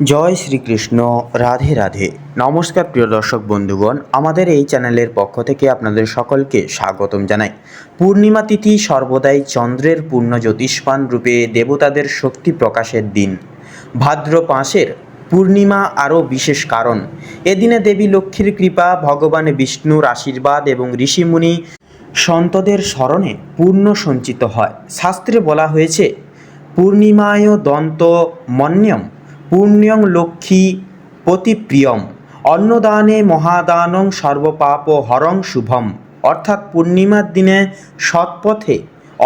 জয় শ্রীকৃষ্ণ, রাধে রাধে। নমস্কার প্রিয় দর্শক বন্ধুগণ, আমাদের এই চ্যানেলের পক্ষ থেকে আপনাদের সকলকে স্বাগতম জানাই। পূর্ণিমা তিথি সর্বদাই চন্দ্রের পূর্ণ জ্যোতিষ্মান রূপে দেবতাদের শক্তি প্রকাশের দিন। ভাদ্র পাঁচের পূর্ণিমা আরও বিশেষ কারণ। এদিনে দেবী লক্ষ্মীর কৃপা, ভগবান বিষ্ণুর আশীর্বাদ এবং ঋষিমুনি সন্তদের স্মরণে পূর্ণ সঞ্চিত হয়। শাস্ত্রে বলা হয়েছে, পূর্ণিমায় দন্ত মন্যম পুণ্যং লক্ষ্মী পতিপ্রিয়ম অন্নদানে মহাদানং সর্বপাপ হরং শুভম অর্থাৎ পূর্ণিমার দিনে সৎপথে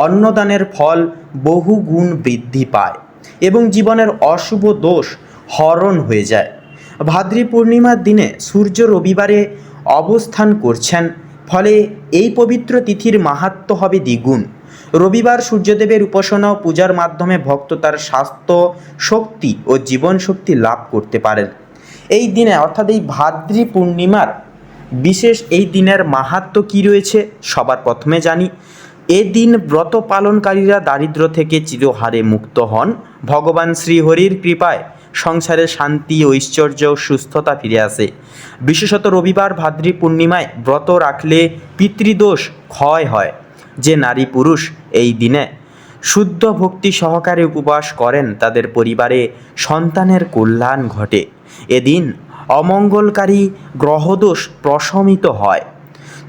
অন্নদানের ফল বহু গুণ বৃদ্ধি পায় এবং জীবনের অশুভ দোষ হরণ হয়ে যায়। ভাদ্রী পূর্ণিমার দিনে সূর্য রবিবারে অবস্থান করছেন, ফলে এই পবিত্র তিথির মাহাত্ম্য হবে দ্বিগুণ। রবিবার সূর্যদেবের উপাসনা ও পূজার মাধ্যমে ভক্ত তার স্বাস্থ্য, শক্তি ও জীবন শক্তি লাভ করতে পারেন। এই দিনে, অর্থাৎ এই ভাদ্রী পূর্ণিমার, বিশেষ এই দিনের মাহাত্ম্য কী রয়েছে, সবার প্রথমে জানি। এদিন ব্রত পালনকারীরা দারিদ্র থেকে চিরহারে মুক্ত হন। ভগবান শ্রীহরির কৃপায় সংসারে শান্তি, ঐশ্বর্য ও সুস্থতা ফিরে আসে। বিশেষত রবিবার ভাদ্রী পূর্ণিমায় ব্রত রাখলে পিতৃদোষ ক্ষয় হয়। যে নারী পুরুষ এই দিনে শুদ্ধ ভক্তি সহকারে উপবাস করেন তাদের পরিবারে সন্তানের কল্যাণ ঘটে। এদিন অমঙ্গলকারী গ্রহদোষ প্রশমিত হয়।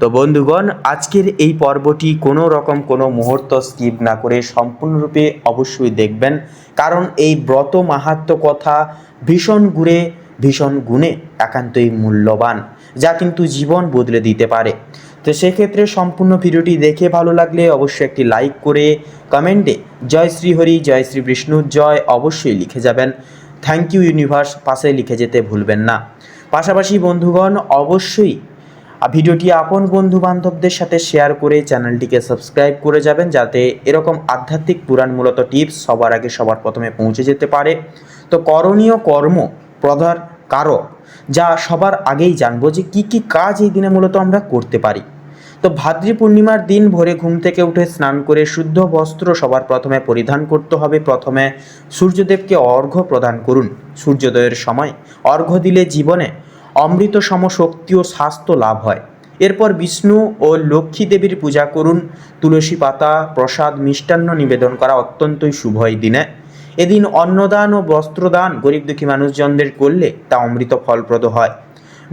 তো বন্ধুগণ, আজকের এই পর্বটি কোনো রকম কোনো মুহূর্ত স্কিপ না করে সম্পূর্ণরূপে অবশ্যই দেখবেন, কারণ এই ব্রত মাহাত্ম কথা ভীষণ গুণে ভীষণ গুণে একান্তই মূল্যবান। যা কিন্তু জীবন বদলে দিতে পারে। তো সেক্ষেত্রে সম্পূর্ণ ভিডিওটি দেখে ভালো লাগলে অবশ্যই একটি লাইক করে কমেন্টে জয় শ্রী হরি, জয় শ্রী বিষ্ণুর জয় অবশ্যই লিখে যাবেন। থ্যাংক ইউ ইউনিভার্স, পাশে লিখে যেতে ভুলবেন না। পাশাপাশি বন্ধুগণ, অবশ্যই ভিডিওটি আপন বন্ধু বান্ধবদের সাথে শেয়ার করে চ্যানেলটিকে সাবস্ক্রাইব করে যাবেন, যাতে এরকম আধ্যাত্মিক পুরাণমূলত টিপস সবার আগে সবার প্রথমে পৌঁছে যেতে পারে। তো করণীয় কর্ম প্রধান কারক যা সবার আগেই জানব যে কি কি কাজ এই দিনে মূলত আমরা করতে পারি। তো ভাদ্রী পূর্ণিমার দিন ভোরে ঘুম থেকে উঠে স্নান করে শুদ্ধ বস্ত্র সবার প্রথমে পরিধান করতে হবে। প্রথমে সূর্যদেবকে অর্ঘ্য প্রদান করুন। সূর্যোদয়ের সময় অর্ঘ্য দিলে জীবনে অমৃত সম শক্তি ও স্বাস্থ্য লাভ হয়। এরপর বিষ্ণু ও লক্ষ্মী দেবীর পূজা করুন। তুলসী পাতা, প্রসাদ, মিষ্টান্ন নিবেদন করা অত্যন্তই শুভ এই দিনে। এদিন অন্নদান ও বস্ত্রদান গরিব দুঃখী মানুষজনদের করলে তা অমৃত ফলপ্রদ হয়।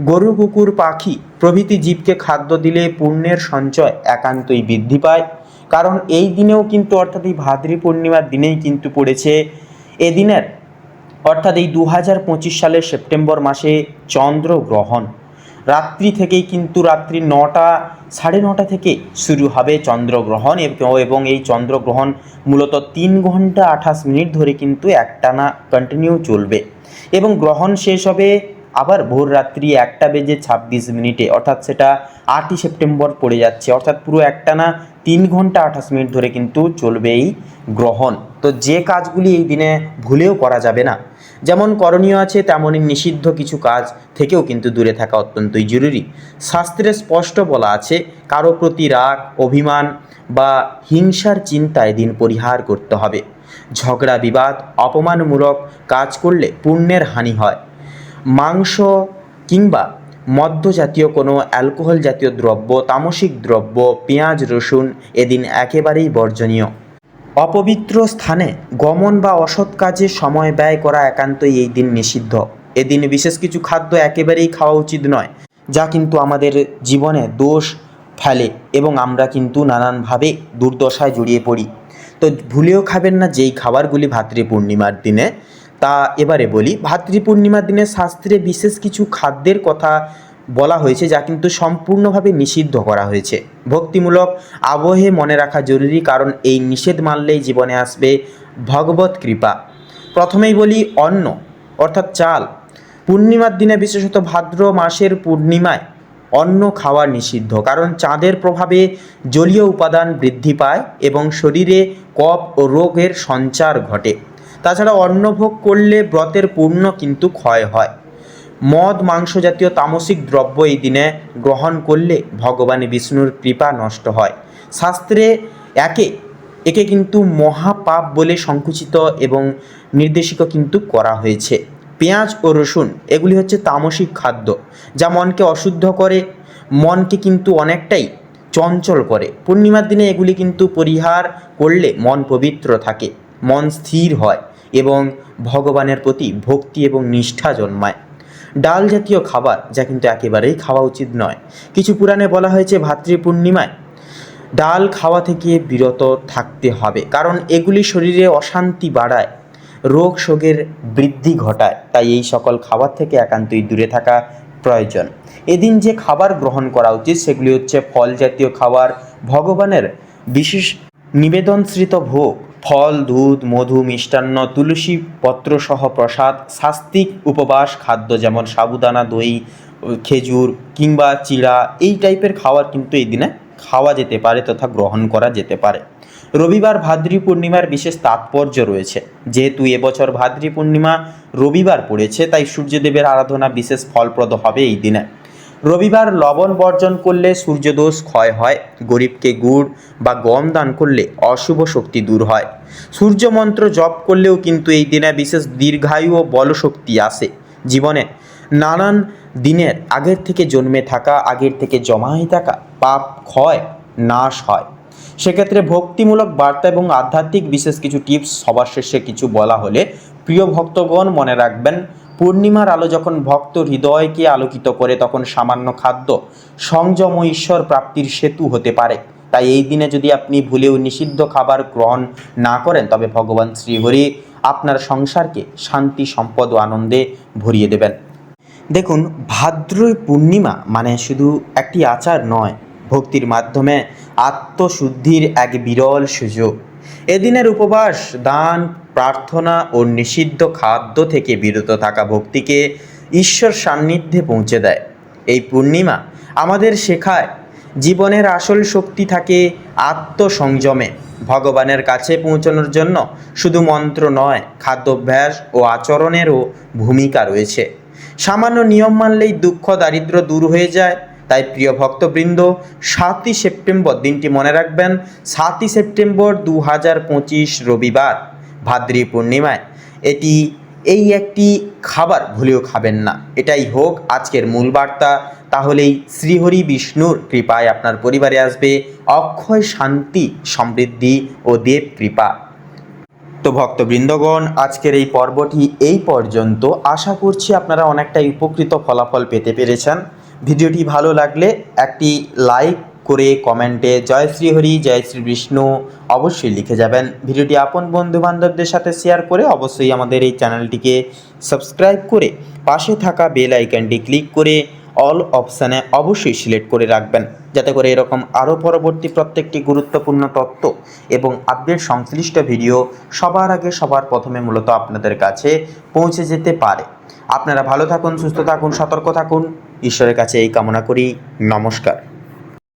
গরু, কুকুর, পাখি প্রভৃতি জীবকে খাদ্য দিলে পুণ্যের সঞ্চয় একান্তই বৃদ্ধি পায়। কারণ এই দিনেও কিন্তু অর্থাৎ এই ভাদ্রী পূর্ণিমার দিনেই কিন্তু পড়েছে। এদিনের অর্থাৎ এই দু হাজার পঁচিশ সালের সেপ্টেম্বর মাসে চন্দ্রগ্রহণ। রাত্রি থেকেই কিন্তু রাত্রি নটা, সাড়ে নটা থেকে শুরু হবে চন্দ্রগ্রহণ এবং- এই চন্দ্রগ্রহণ মূলত তিন ঘণ্টা আঠাশ মিনিট ধরে কিন্তু একটানা কন্টিনিউ চলবে। এবং গ্রহণ শেষ হবে আবার ভোর রাত্রি একটা বেজে ছাব্বিশ মিনিটে, অর্থাৎ সেটা আটই সেপ্টেম্বর পড়ে যাচ্ছে। অর্থাৎ পুরো একটানা তিন ঘণ্টা আঠাশ মিনিট ধরে কিন্তু চলবে এই গ্রহণ। তো যে কাজগুলি এই দিনে ভুলেও করা যাবে না। যেমন করণীয় আছে, তেমনই নিষিদ্ধ কিছু কাজ থেকেও কিন্তু দূরে থাকা অত্যন্তই জরুরি। শাস্ত্রে স্পষ্ট বলা আছে, কারও প্রতি রাগ, অভিমান বা হিংসার চিন্তা এদিন পরিহার করতে হবে। ঝগড়া, বিবাদ, অপমানমূলক কাজ করলে পুণ্যের হানি হয়। মাংস কিংবা মদ্য জাতীয় কোনো অ্যালকোহল জাতীয় দ্রব্য, তামসিক দ্রব্য, পেঁয়াজ, রসুন এদিন একেবারেই বর্জনীয়। অপবিত্র স্থানে গমন বা অসৎ কাজে সময় ব্যয় করা একান্তই এই দিন নিষিদ্ধ। এদিন বিশেষ কিছু খাদ্য একেবারেই খাওয়া উচিত নয়, যা কিন্তু আমাদের জীবনে দোষ ফেলে এবং আমরা কিন্তু নানানভাবে দুর্দশায় জড়িয়ে পড়ি। তো ভুলেও খাবেন না যেই খাবারগুলি ভাতৃ পূর্ণিমার দিনে। তা এবারে বলি ভাতৃ পূর্ণিমার দিনে শাস্ত্রে বিশেষ কিছু খাদ্যের কথা বলা হয়েছে যা কিন্তু সম্পূর্ণভাবে নিষিদ্ধ করা হয়েছে। ভক্তিমূলক আবহে মনে রাখা জরুরি কারণ এই নিষেধ মানলেই জীবনে আসবে ভগবত কৃপা। প্রথমেই বলি অন্ন, অর্থাৎ চাল। পূর্ণিমার দিনে বিশেষত ভাদ্র মাসের পূর্ণিমায় অন্ন খাওয়া নিষিদ্ধ, কারণ চাঁদের প্রভাবে জলীয় উপাদান বৃদ্ধি পায় এবং শরীরে কফ ও রোগের সঞ্চার ঘটে। তাছাড়া অন্নভোগ করলে ব্রতের পূর্ণ কিন্তু ক্ষয় হয়। মদ, মাংস জাতীয় তামসিক দ্রব্য এই দিনে গ্রহণ করলে ভগবান বিষ্ণুর কৃপা নষ্ট হয়। শাস্ত্রে একে একে কিন্তু মহাপাপ বলে সংকুচিত এবং নির্দেশিত কিন্তু করা হয়েছে। পেঁয়াজ ও রসুন, এগুলি হচ্ছে তামসিক খাদ্য, যা মনকে অশুদ্ধ করে, মনকে কিন্তু অনেকটাই চঞ্চল করে। পূর্ণিমার দিনে এগুলি কিন্তু পরিহার করলে মন পবিত্র থাকে, মন স্থির হয় এবং ভগবানের প্রতি ভক্তি এবং নিষ্ঠা জন্মায়। ডাল জাতীয় খাবার, যা কিন্তু একেবারেই খাওয়া উচিত নয়। কিছু পুরাণে বলা হয়েছে ভাতৃপূর্ণিমায়, ডাল খাওয়া থেকে বিরত থাকতে হবে, কারণ এগুলি শরীরে অশান্তি বাড়ায়, রোগ শোকের বৃদ্ধি ঘটায়, তাই এই সকল খাবার থেকে একান্তই দূরে থাকা প্রয়োজন। এদিন যে খাবার গ্রহণ করা উচিত, সেগুলি হচ্ছে ফল জাতীয় খাবার, ভগবানের বিশেষ নিবেদনশ্রিত ভোগ ফল, দুধ, মধু, মিষ্টান্ন, তুলসী পত্রসহ প্রসাদ শাস্তিক উপবাস, খাদ্য যেমন সাবুদানা, দই, খেজুর কিংবা চিড়া, এই টাইপের খাবার কিন্তু এই দিনে খাওয়া যেতে পারে তথা গ্রহণ করা যেতে পারে। রবিবার ভাদ্রী পূর্ণিমার বিশেষ তাৎপর্য রয়েছে। যেহেতু এবছর ভাদ্রী পূর্ণিমা রবিবার পড়েছে, তাই সূর্যদেবের আরাধনা বিশেষ ফলপ্রদ হবে এই দিনে। রবিবার লবণ বর্জন করলে সূর্যদোষ ক্ষয় হয়, গরিবকে গুড় বা গম দান করলে অশুভ শক্তি দূর হয়। সূর্য মন্ত্র জপ করলেও কিন্তু এই দিনে বিশেষ দীর্ঘায়ু ও বলশক্তি আসে। জীবনে নানান দিনের আগের থেকে জন্মে থাকা, আগের থেকে জমা হয়ে থাকা পাপ ক্ষয় নাশ হয়। সেক্ষেত্রে ভক্তিমূলক বার্তা এবং আধ্যাত্মিক বিশেষ কিছু টিপস সবার শেষে কিছু বলা হলে প্রিয় ভক্তগণ মনে রাখবেন পূর্ণিমার আলো যখন ভক্ত হৃদয়কে আলোকিত করে, তখন সামান্য খাদ্য সংযম ও ঈশ্বর প্রাপ্তির সেতু হতে পারে। তাই এই দিনে যদি আপনি ভুলেও নিষিদ্ধ খাবার গ্রহণ না করেন, তবে ভগবান শ্রীহরি আপনার সংসারকে শান্তি, সম্পদ ও আনন্দে ভরিয়ে দেবেন। দেখুন, ভাদ্রই পূর্ণিমা মানে শুধু একটি আচার নয়, ভক্তির মাধ্যমে আত্মশুদ্ধির এক বিরল সুযোগ। এদিনের উপবাস, দান প্রার্থনা ও নিষিদ্ধ খাদ্য থেকে বিরত থাকা ভক্তিকে ঈশ্বর সান্নিধ্যে পৌঁছে দেয়। এই পূর্ণিমা আমাদের শেখায়, জীবনের আসল শক্তি থাকে আত্মসংযমে। ভগবানের কাছে পৌঁছানোর জন্য শুধু মন্ত্র নয়, খাদ্যাভ্যাস ও আচরণেরও ভূমিকা রয়েছে। সামান্য নিয়ম মানলেই দুঃখ দারিদ্র্য দূর হয়ে যায়। তাই প্রিয় ভক্তবৃন্দ, সাতই সেপ্টেম্বর দিনটি মনে রাখবেন। সাতই সেপ্টেম্বর দু হাজার পঁচিশ রবিবার। ভাদ্রী পূর্ণিমায়। এটি, এই একটি খাবার ভুলেও খাবেন না। এটাই হোক আজকের মূল বার্তা। তাহলেই শ্রীহরি বিষ্ণুর কৃপায় আপনার পরিবারে আসবে অক্ষয় শান্তি, সমৃদ্ধি ও দেব কৃপা। তো ভক্তবৃন্দগণ, আজকের এই পর্বটি এই পর্যন্ত। আশা করছি আপনারা অনেকটাই উপকৃত ফলাফল পেতে পেরেছেন। ভিডিওটি ভালো লাগলে একটি লাইক করে কমেন্টে জয় শ্রী হরি, জয় শ্রী বিষ্ণু অবশ্যই লিখে যাবেন। ভিডিওটি আপন বন্ধু বান্ধবদের সাথে শেয়ার করে অবশ্যই আমাদের এই চ্যানেলটিকে সাবস্ক্রাইব করে পাশে থাকা বেল আইকনটি ক্লিক করে অল অপশানে অবশ্যই সিলেক্ট করে রাখবেন। যাতে করে এরকম আরও পরবর্তী প্রত্যেকটি গুরুত্বপূর্ণ তথ্য এবং আপডেট সংশ্লিষ্ট ভিডিও সবার আগে সবার প্রথমে মূলত আপনাদের কাছে পৌঁছে যেতে পারে। আপনারা ভালো থাকুন, সুস্থ থাকুন, সতর্ক থাকুন। ঈশ্বরের কাছে এই কামনা করি। নমস্কার।